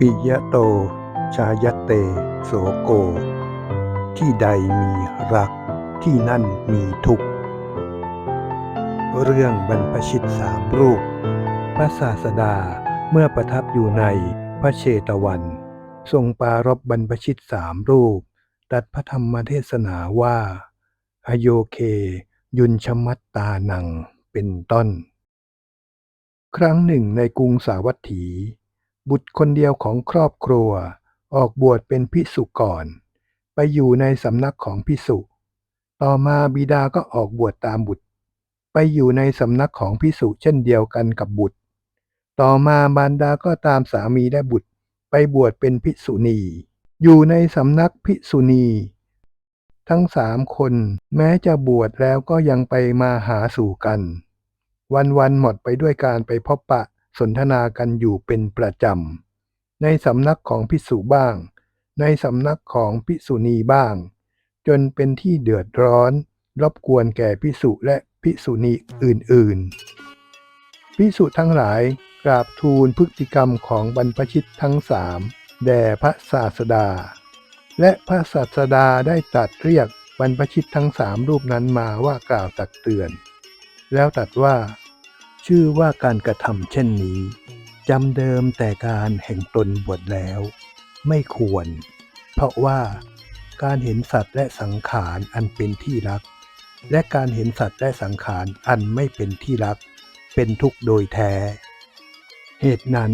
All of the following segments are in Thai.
ปิยะโต ชายเต โสโก ที่ใดมีรักที่นั่นมีทุกข์ เรื่องบรรพชิตสามรูป พระศาสดาเมื่อประทับอยู่ในพระเชตวัน ทรงปรารบบรรพชิตสามรูป ตัดพระธรรมเทศนาว่า อโยเค ยุนชมัตตานังเป็นต้น ครั้งหนึ่งในกรุงสาวัตถี บุตรคนเดียวของครอบครัว ออกบวชเป็นพิสุก่อน ไปอยู่ในสำนักของพิสุ ต่อมาบิดาก็ออกบวชตามบุตร ไปอยู่ในสำนักของพิสุเช่นเดียวกันกับบุตร ต่อมาบารดาก็ตามสามีและบุตร ไปบวชเป็นภิกษุณี อยู่ในสำนักภิกษุณี ทั้งสามคนแม้จะบวชแล้วก็ยังไปมาหาสู่กัน วันๆหมดไปด้วยการไปพบปะ สนทนากันอยู่เป็นประจำ ในสำนักของภิกษุบ้าง ในสำนักของภิกษุณีบ้าง จนเป็นที่เดือดร้อน รบกวนแก่ภิกษุและภิกษุณีอื่นๆ ภิกษุทั้งหลายกราบทูลพฤติกรรมของบรรพชิตทั้งสามแด่พระศาสดา และพระศาสดาได้ตรัสเรียกบรรพชิตทั้งสามรูปนั้นมาว่ากล่าวตักเตือน แล้วตรัสว่า ชื่อว่าการกระทำเช่นนี้จำเดิมแต่การแห่งตนบวชแล้ว ไม่ควร เพราะว่าการเห็นสัตว์และสังขารอันเป็นที่รัก และการเห็นสัตว์และสังขารอันไม่เป็นที่รัก เป็นทุกข์โดยแท้ เหตุนั้น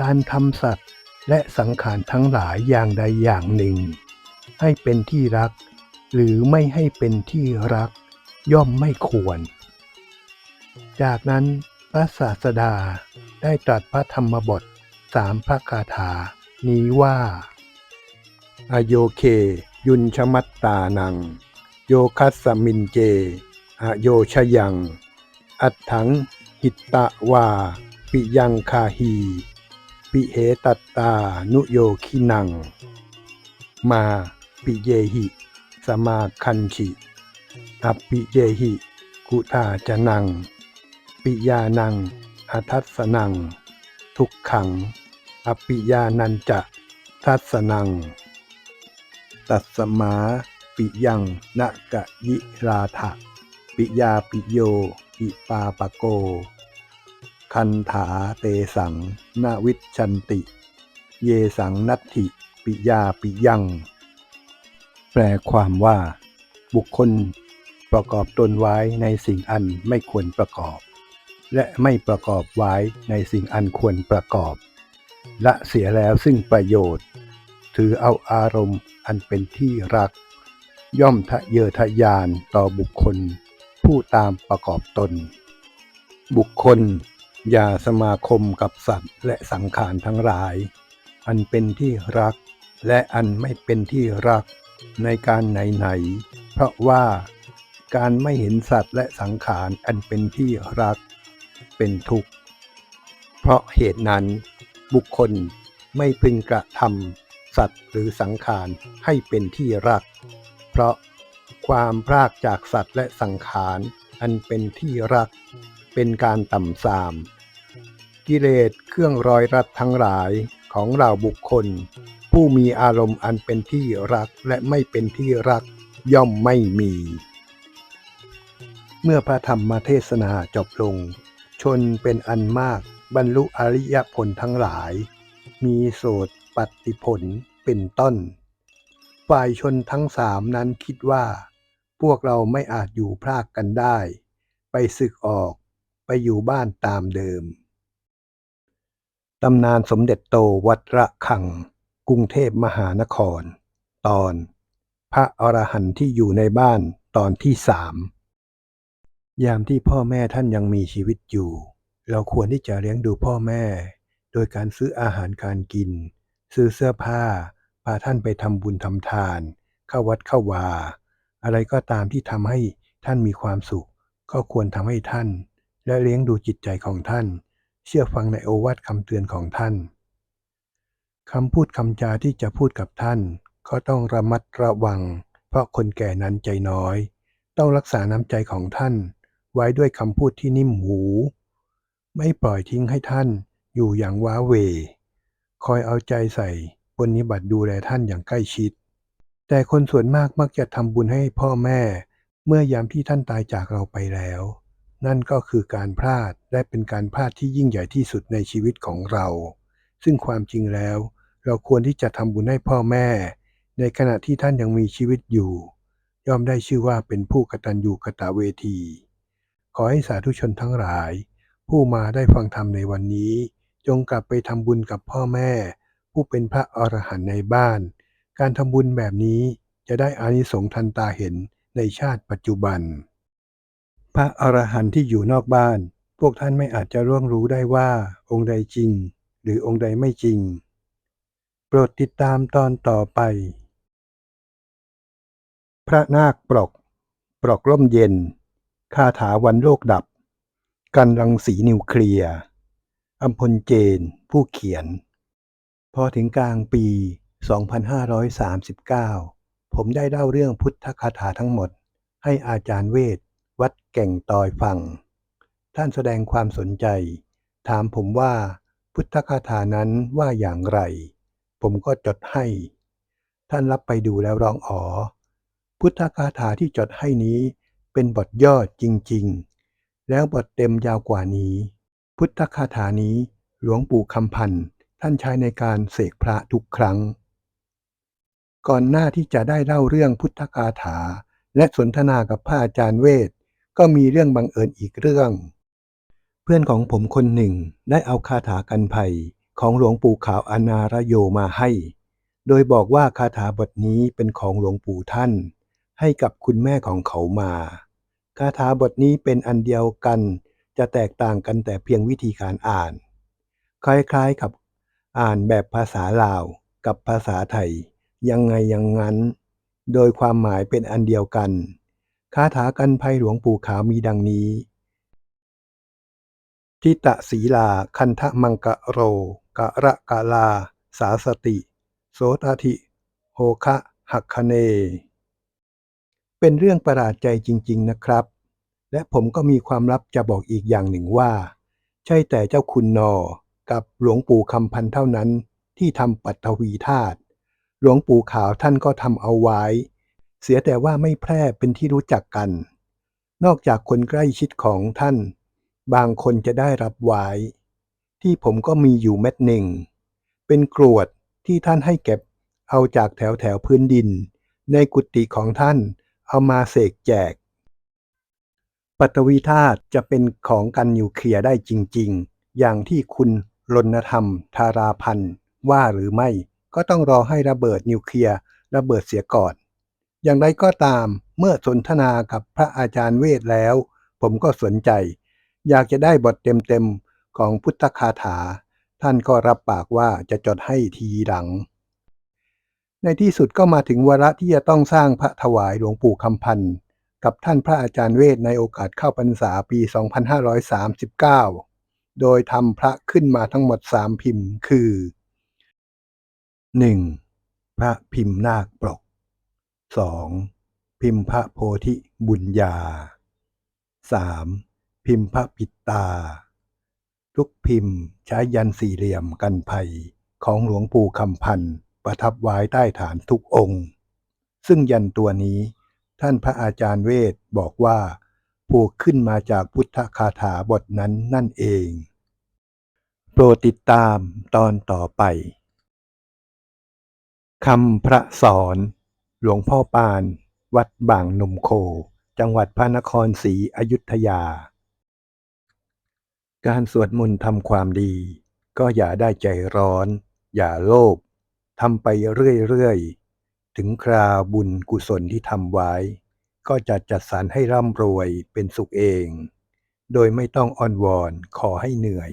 การทำสัตว์และสังขารทั้งหลายอย่างใดอย่างหนึ่ง ให้เป็นที่รัก หรือไม่ให้เป็นที่รัก ย่อมไม่ควร จากนั้นพระศาสดาได้ตรัสพระธรรมบทสามพระคาถา นี้ว่า อโยเค ยุนชมัตตานัง โยคัสมินเจ อโยชยัง อัตถังหิตตะวา ปิยังคาฮีปิเหตัตตานุโยคินัง มาปิเยหิ สมาคันชิอัปปิเยหิ กุตาจนัง ปิยานังอทัสนัง ทุกขัง อปิยานันจะทัสนัง ตัสมาปิยังนกะยิราถะปิยาปิโยอิปาปะโก คันถาเตสังนาวิชชันติ เยสังนัตถิ ปิยาปิยัง แปลความว่า บุคคลประกอบตนไว้ในสิ่งอันไม่ควรประกอบ และไม่ประกอบไว้ในสิ่งอันควรประกอบ ละเสียแล้วซึ่งประโยชน์ ถือเอาอารมณ์อันเป็นที่รัก ย่อมทะเยอทะยานต่อบุคคล ผู้ตามประกอบตน บุคคล อย่าสมาคมกับสัตว์และสังขารทั้งหลาย อันเป็นที่รัก และอันไม่เป็นที่รักในการไหนๆเพราะว่าการไม่เห็นสัตว์และสังขารอันเป็นที่รัก เป็นทุกข์ เพราะเหตุนั้น บุคคลไม่พึงกระทำสัตว์หรือสังขารให้เป็นที่รัก เพราะความพรากจากสัตว์และสังขารอันเป็นที่รัก เป็นการต่ำทราม กิเลสเครื่องรอยรัดทั้งหลายของเราบุคคล ผู้มีอารมณ์อันเป็นที่รักและไม่เป็นที่รักย่อมไม่มี เมื่อพระธรรมเทศนาจบลง ชนเป็นอันมากบรรลุอริยผลทั้งหลาย มีโสดปฏิผลเป็นต้น ฝ่ายชนทั้งสามนั้นคิดว่า พวกเราไม่อาจอยู่พรากกันได้ ไปศึกออกไปอยู่บ้านตามเดิม ตำนานสมเด็จโตวัดระฆัง กรุงเทพมหานคร ตอน พระอรหันต์ที่อยู่ในบ้านตอนที่สาม ยามที่พ่อแม่ท่านยังมีชีวิตอยู่ เราควรที่จะเลี้ยงดูพ่อแม่ โดยการซื้ออาหารการกิน ซื้อเสื้อผ้า พาท่านไปทำบุญทำทาน เข้าวัดเข้าวา อะไรก็ตามที่ทำให้ท่านมีความสุข ก็ควรทำให้ท่าน และเลี้ยงดูจิตใจของท่าน เชื่อฟังในโอวาทคำเตือนของท่านคำพูดคำจาที่จะพูดกับท่าน ก็ต้องระมัดระวัง เพราะคนแก่นั้นใจน้อย ต้องรักษาน้ำใจของท่าน ไว้ด้วยคำพูดที่นิ่มหู ไม่ปล่อยทิ้งให้ท่านอยู่อย่างว้าเว คอยเอาใจใส่ปนิบัติดูแลท่านอย่างใกล้ชิด แต่คนส่วนมากมักจะทำบุญให้พ่อแม่ เมื่อยามที่ท่านตายจากเราไปแล้ว นั่นก็คือการพลาดและเป็นการพลาดที่ยิ่งใหญ่ที่สุดในชีวิตของเรา ซึ่งความจริงแล้ว เราควรที่จะทำบุญให้พ่อแม่ ในขณะที่ท่านยังมีชีวิตอยู่ ย่อมได้ชื่อว่าเป็นผู้กตัญญูกตเวที อให้สาธุชนทั้งหลาย ผู้มาได้ฟังธรรมในวันนี้ จงกลับไปทำบุญกับพ่อแม่ ผู้เป็นพระอรหันต์ในบ้าน การทำบุญแบบนี้จะได้อานิสงส์ทันตาเห็นในชาติปัจจุบัน พระอรหันต์ที่อยู่นอกบ้าน พวกท่านไม่อาจจะร่วงรู้ได้ว่าองค์ใดจริง หรือองค์ใดไม่จริง โปรดติดตามตอนต่อไป พระนาคปลอกปลอกร่มเย็น คาถาวันโลกดับ กันรังสีนิวเคลียร์อัมพลเจน ผู้เขียน พอถึงกลางปี 2539 ผมได้เล่าเรื่องพุทธคาถาทั้งหมด ให้อาจารย์เวท วัดแก่งตอยฟัง ท่านแสดงความสนใจ ถามผมว่าพุทธคาถานั้นว่าอย่างไร ผมก็จดให้ ท่านรับไปดูแล้วร้องอ๋อ พุทธคาถาที่จดให้นี้ เป็นบทย่อจริงๆ แล้วบทเต็มยาวกว่านี้ พุทธคาถานี้หลวงปู่คำพันธ์ท่านใช้ในการเสกพระทุกครั้ง ก่อนหน้าที่จะได้เล่าเรื่องพุทธคาถา และสนทนากับพระอาจารย์เวท ก็มีเรื่องบังเอิญอีกเรื่อง เพื่อนของผมคนหนึ่งได้เอาคาถากันภัยของหลวงปู่ขาวอนารโยมาให้ โดยบอกว่าคาถาบทนี้เป็นของหลวงปู่ท่าน ให้กับคุณแม่ของเขามาคาถาบทนี้เป็นอันเดียวกัน จะแตกต่างกันแต่เพียงวิธีการอ่าน คล้ายๆกับอ่านแบบภาษาลาวกับภาษาไทย ยังไงยังงั้น โดยความหมายเป็นอันเดียวกันคาถากันภัยหลวงปู่ขาวมีดังนี้ ทิตะศีลาคันทะมังกะโรกะระกะลา สาสติ โสตทิโหคะหักคเน เป็นเรื่องประหลาดใจจริง ๆ นะครับ และผมก็มีความลับจะบอกอีกอย่างหนึ่งว่า ใช่แต่เจ้าคุณนอ กับหลวงปู่คำพันเท่านั้น ที่ทำปัตตวีธาตุหลวงปู่ขาวท่านก็ทำเอาไว้ เสียแต่ว่าไม่แพร่เป็นที่รู้จักกัน นอกจากคนใกล้ชิดของท่าน บางคนจะได้รับไว้ ที่ผมก็มีอยู่เม็ดหนึ่ง เป็นกรวดที่ท่านให้เก็บเอาจากแถวแถวพื้นดิน ในกุฏิของท่าน เอามาเสกแจกปัตวีธาตุจะเป็นของกันนิวเคลียร์ได้จริง ๆ อย่างที่คุณรณธรรม ธาราพันธ์ว่าหรือไม่ ก็ต้องรอให้ระเบิดนิวเคลียร์ระเบิดเสียก่อน อย่างไรก็ตามเมื่อสนทนากับพระอาจารย์เวทแล้ว ผมก็สนใจ อยากจะได้บทเต็มๆของพุทธคาถา ท่านก็รับปากว่าจะจดให้ทีหลัง ในที่สุดก็มาถึงวาระที่จะต้องสร้างพระถวายหลวงปู่คำพันธ์กับท่านพระอาจารย์เวทในโอกาสเข้าพรรษาปี 2539 โดยทำพระขึ้นมาทั้งหมด 3 พิมพ์คือ 1. พระพิมพ์นาคปลก 2. พิมพ์พระโพธิบุญญา 3. พิมพ์พระปิดตา ทุกพิมพ์ใช้ยันสี่เหลี่ยมกันภัยของหลวงปู่คำพันธ์ ประทับไว้ใต้ฐานทุกองค์ ซึ่งยันตัวนี้ท่านพระอาจารย์เวทบอกว่าผูกขึ้นมาจากพุทธคาถาบทนั้นนั่นเอง โปรดติดตามตอนต่อไปคำพระสอน หลวงพ่อปาน วัดบางนมโค จังหวัดพระนครศรีอยุธยา การสวดมนต์ทำความดี ก็อย่าได้ใจร้อน อย่าโลภ ทำไปเรื่อยๆ ถึงคราวบุญกุศลที่ทำไว้ ก็จะจัดสรรให้ร่ำรวยเป็นสุขเอง โดยไม่ต้องอ้อนวอนขอให้เหนื่อย